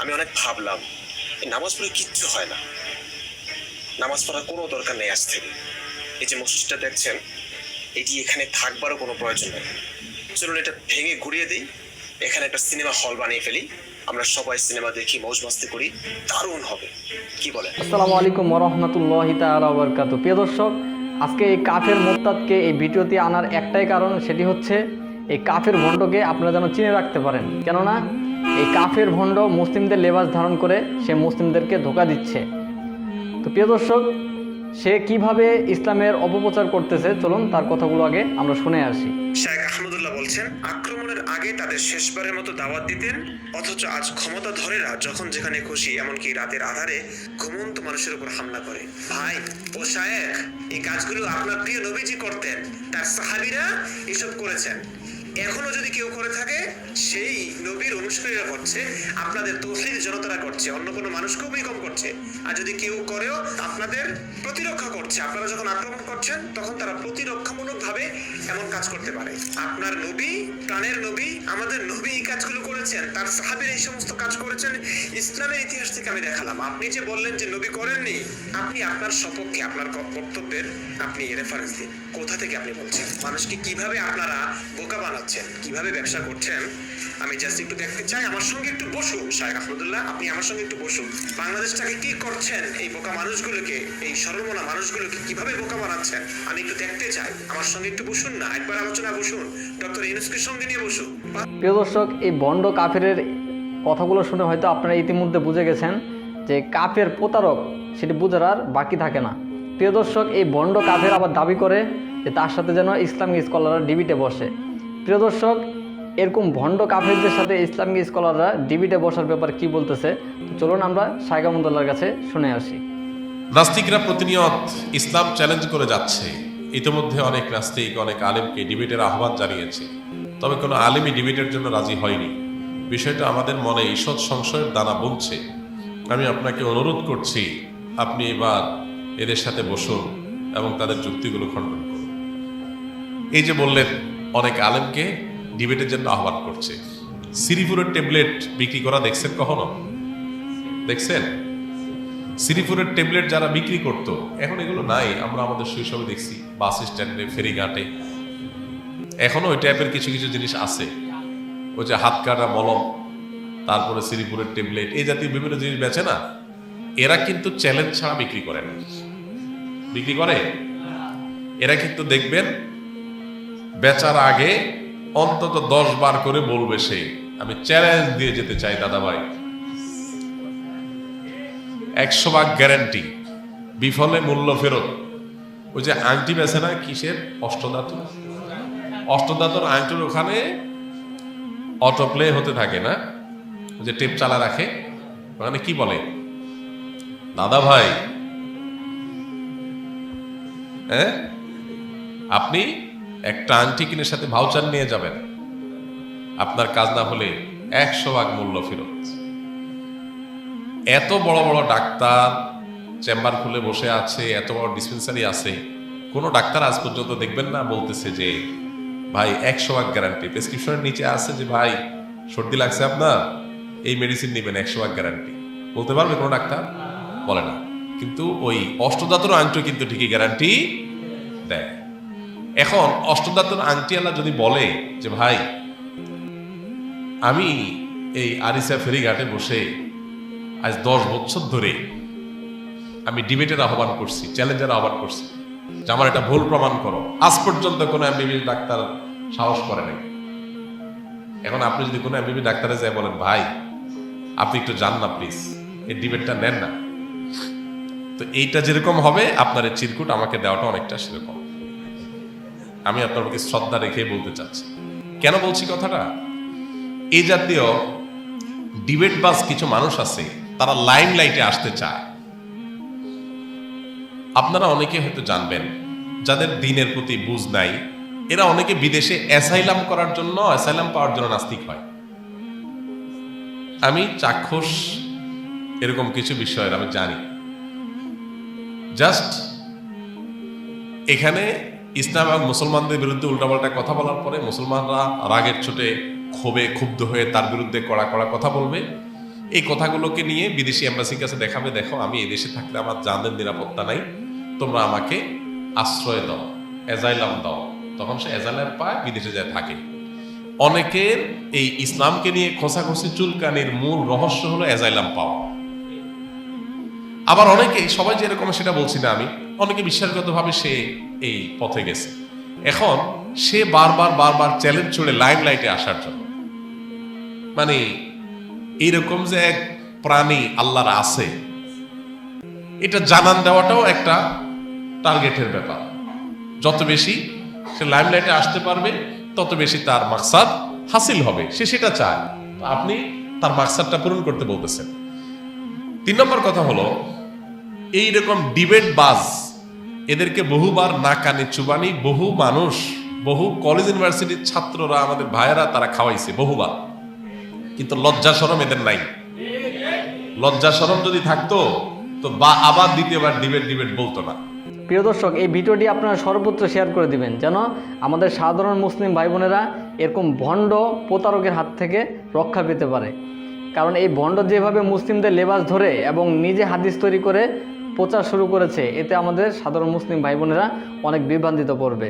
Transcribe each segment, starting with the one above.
আমি অনেক ভাবলাম নামাজ পড়ে কিচ্ছু হয় না। নামাজ পড়ার কোনো দরকার নেই আজ থেকে। এই যে মসজিদটা দেখছেন, এটি এখানে থাকবারও কোনো প্রয়োজন নেই। চলুন এটা ভেঙে ঘুরিয়ে দিই। এখানে একটা সিনেমা হল বানিয়ে ফেলি। আমরা সবাই সিনেমা দেখি, মৌজ মাস্তি করি। দারুণ হবে। কি বলে আসসালামু আলাইকুম রহমতুল্লাহ তাআলা বরকাত প্রিয় দর্শক, আজকে এই কাফের মোত্তাদকে এই ভিডিওতে আনার একটাই কারণ, সেটি হচ্ছে এই কাফের ভণ্ডকে আপনারা যেন চিনে রাখতে পারেন। কেননা এই কাফের ভণ্ড মুসলিমদের লেবাস ধারণ করে সে মুসলিমদেরকে ধোকা দিচ্ছে। তো প্রিয় দর্শক, সে কীভাবে ইসলামের অপপ্রচার করতেছে, চলুন তার কথাগুলো আগে আমরা শুনে আসি। শেখ আহমদুল্লাহ বলছেন, আক্রমণের আগে তাদের শেষবারের মতো দাওয়াত দিতেন, অথচ আজ ক্ষমতা ধরেরা যখন যেখানে খুশি, এমনকি রাতের আধারে ঘুমন্ত মানুষের উপর হামলা করে। ভাই, ও শায়েখ, এই কাজগুলো আপনার প্রিয় নবীজি করতেন, তার সাহাবীরা এসব করেছেন। এখনও যদি কেউ করে থাকে, সেই নবীর অনুসারীরা করছে, আপনাদের তৌহিদ জনতারা করছে, অন্য কোনো মানুষকেও কম করছে। আর যদি কেউ করেও আপনাদের প্রতিরক্ষা করছে, আপনারা যখন আক্রমণ করছেন, তখন তারা প্রতিরক্ষামূলক ভাবে এমন কাজ করতে পারে। আপনার নবী, প্রাণের নবী, আমাদের নবী এই কাজগুলো করেছেন, তার সাহাবের এই সমস্ত কাজ করেছেন, ইসলামের ইতিহাস থেকে আমি দেখালাম। আপনি যে বললেন যে নবী করেননি, আপনি আপনার সপক্ষে, আপনার ক- বক্তব্যের আপনি রেফারেন্স দিন। কোথা থেকে আপনি বলছেন? মানুষকে কীভাবে আপনারা বোকা বানাচ্ছেন কীভাবে ব্যবসা করছেন? আমি জাস্ট একটু দেখতে চাই। আমার সঙ্গে একটু বসুন শাহেখ আহমদুল্লাহ। আপনি আমার সঙ্গে একটু বসুন। বাংলাদেশটাকে কি করছেন? এই বোকা মানুষগুলোকে, এই সরলমনা মানুষগুলোকে কীভাবে বোকা বানাচ্ছেন? আমি একটু দেখতে চাই। আমার সঙ্গে একটু বসুন না। একবার আলোচনা বসুন। ডক্টর ইউনুসকে সঙ্গে নিয়ে বসুন। প্রিয় দর্শক, এই বন্ড কাফের কথাগুলো শুনে হয়তো আপনারা ইতিমধ্যে বুঝে গেছেন যে কাফের প্রতারক, সেটি বুঝার আর বাকি থাকে না। প্রিয় দর্শক, এই বন্ড কাফের আবার দাবি করে যে তার সাথে যেন ইসলামিক স্কলাররা ডিবিটে বসে। প্রিয় দর্শক, এরকম ভণ্ড কাফেরদের সাথে ইসলামিক স্কলাররা ডিবিটে বসার ব্যাপারে কি বলতেছে চলুন আমরা সাইগামুদ্দাল্লার কাছে শুনে আসি। নাস্তিকরা প্রতিনিয়ত ইসলাম চ্যালেঞ্জ করে যাচ্ছে। ইতিমধ্যে অনেক নাস্তিক, অনেক আলেমকে ডিবেটের আহ্বান জানিয়েছে। তবে কোনো আলেমই ডিবেটের জন্য রাজি হয়নি। বিষয়টা আমাদের মনে ঈষৎ সংশয়ের দানা বলছে আমি আপনাকে অনুরোধ করছি, আপনি এবার এদের সাথে বসুন এবং তাদের যুক্তিগুলো খণ্ডন করুন। এই যে বললেন অনেক আলেমকে ডিবেটের জন্য আহ্বান করছে। সিরিপুরের ট্যাবলেট বিক্রি করা দেখছেন কখনো? দেখছেন? সিরিপুরের ট্যাবলেট যারা বিক্রি করত, এখন এগুলো নাই, আমরা আমাদের শৈশবে দেখছি, বাস স্ট্যান্ডে, ফেরিঘাটে। এখনও ওই টাইপের কিছু কিছু জিনিস আছে। ওই যে হাত কাটা মলম, তারপরে সিরিপুরের ট্যাবলেট, এই জাতীয় বিভিন্ন জিনিস বেচে না? এরা কিন্তু চ্যালেঞ্জ ছাড়া বিক্রি করে না। বিক্রি করে? এরা কিন্তু দেখবেন বেচার আগে অন্তত দশ বার করে বলবে সে। আমি চ্যালেঞ্জ দিয়ে যেতে চাই দাদা ভাই একশো ভাগ গ্যারান্টি বিফলে মূল্য ফেরত। ওই যে আংটি বেছে না, কিসের? অষ্টধাতু? অষ্টধাতুর আংটির ওখানে অটো প্লে হতে থাকে না, যে টেপ চালা রাখে। ওখানে কি বলে? দাদা ভাই হ্যাঁ? আপনি একটা আংটি কিনে সাথে ভাউচার নিয়ে যাবেন। আপনার কাজ না হলে একশো ভাগ মূল্য ফেরত। এত বড় বড় ডাক্তার চেম্বার খুলে বসে আছে, এত বড় ডিসপেন্সারি আছে, কোনো ডাক্তার আজ পর্যন্ত দেখবেন না, বলতেছে যে, ভাই, একশো ভাগ গ্যারান্টি প্রেসক্রিপশনের নিচে আছে যে, ভাই, সর্দি লাগছে আপনার, এই মেডিসিন নেবেন, একশো ভাগ গ্যারান্টি বলতে পারবে কোনো ডাক্তার? বলে না। কিন্তু ওই অষ্টদাতর আংটি কিন্তু ঠিকই গ্যারান্টি দেয়। এখন অষ্টদাতর আংটিওয়ালা যদি বলে যে, ভাই, আমি এই আরিসা ফেরিঘাটে বসে আজ দশ বছর ধরে আমি ডিবেটের আহ্বান করছি, চ্যালেঞ্জের আহ্বান করছি। যে আমার এটা ভুল প্রমাণ করো। আজ পর্যন্ত কোনো এমবিবি ডাক্তার সাহস করে নাই। এখন আপনি যদি কোনো এমবিবি ডাক্তারে যায় বলেন, ভাই, আপনি একটু যান না প্লিজ, এই ডিবেটটা নেন না। তো এইটা যেরকম হবে, আপনার এই চিরকুট আমাকে দেওয়াটা অনেকটা সেরকম। আমি আপনার প্রতি শ্রদ্ধা রেখে বলতে চাচ্ছি। কেন বলছি কথাটা? এই জাতীয় ডিবেট বাস কিছু মানুষ আছে, তারা লাইম লাইটে আসতে চায়। আপনারা অনেকে হয়তো জানবেন, যাদের দিনের প্রতি বুঝ নাই, এরা অনেকে বিদেশে অ্যাসাইলাম করার জন্য অ্যাসাইলাম পাওয়ার জন্য নাস্তিক হয়। আমি চাক্ষুষ এরকম কিছু বিষয়ের আমি জানি। জাস্ট এখানে ইসলাম এবং মুসলমানদের বিরুদ্ধে উল্টাপাল্টা কথা বলার পরে মুসলমানরা রাগের চোটে ক্ষোভে ক্ষুব্ধ হয়ে তার বিরুদ্ধে কড়া কড়া কথা বলবে। এই কথাগুলোকে নিয়ে বিদেশি এম্বাসির কাছে দেখাবে, দেখো, আমি এই দেশে থাকলে আমার জানের নিরাপত্তা নাই। তোমরা আমাকে আশ্রয় দাও এজাইলাম দাও। তখন সে এজাইলাম পায় বিদেশে যায়, থাকে। অনেকের এই ইসলামকে নিয়ে খোসাখসি চুলকানির মূল রহস্য হলো এজাইলাম পাওয়া আবার অনেকে, সবাই যেরকম সেটা বলছি না আমি, অনেকে বিশ্বাসগতভাবে সে এই পথে গেছে। এখন সে বারবার বারবার চ্যালেঞ্জ ছুড়ে লাইম লাইটে আসার জন্য। মানে এইরকম যে এক প্রাণী আল্লাহর আছে, এটা জানান দেওয়াটাও একটা টার্গেটের ব্যাপার। যত বেশি সে লাইমলাইটে আসতে পারবে, তত বেশি তার মাকসাদ হাসিল হবে। সে সেটা চায়। আপনি তার মাকসাদটা পূরণ করতে বলতেছেন। তিন নম্বর কথা হলো এই রকম ডিবেট বাজ এদেরকে বহুবার না কানে চুবানি, বহু মানুষ, বহু কলেজ ইউনিভার্সিটির ছাত্ররা, আমাদের ভাইয়েরা তারা খাওয়াইছে বহুবার। কিন্তু লজ্জা সরম এদের নাই। লজ্জা সরম যদি থাকতো, তো বা আবার দ্বিতীয়বার ডিবেট ডিবেট বলতো না। প্রিয় দর্শক, এই ভিডিওটি আপনারা সর্বত্র শেয়ার করে দিবেন। যেন আমাদের সাধারণ মুসলিম ভাই বোনেরা এরকম ভণ্ড প্রতারকের হাত থেকে রক্ষা পেতে পারে। কারণ এই ভণ্ড যেভাবে মুসলিমদের লেবাস ধরে এবং নিজে হাদিস তৈরি করে প্রচার শুরু করেছে। এতে আমাদের সাধারণ মুসলিম ভাই বোনেরা অনেক বিভ্রান্তিত পড়বে।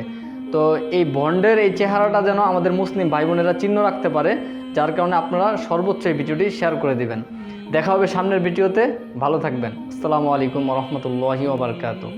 তো এই বন্ডের এই চেহারাটা যেন আমাদের মুসলিম ভাই বোনেরা চিহ্ন রাখতে পারে, যার কারণে আপনারা সর্বোচ্চ এই ভিডিওটি শেয়ার করে দিবেন। দেখা হবে সামনের ভিডিওতে। ভালো থাকবেন। আসসালামু আলাইকুম রহমতুল্লাহি ওবরকাতু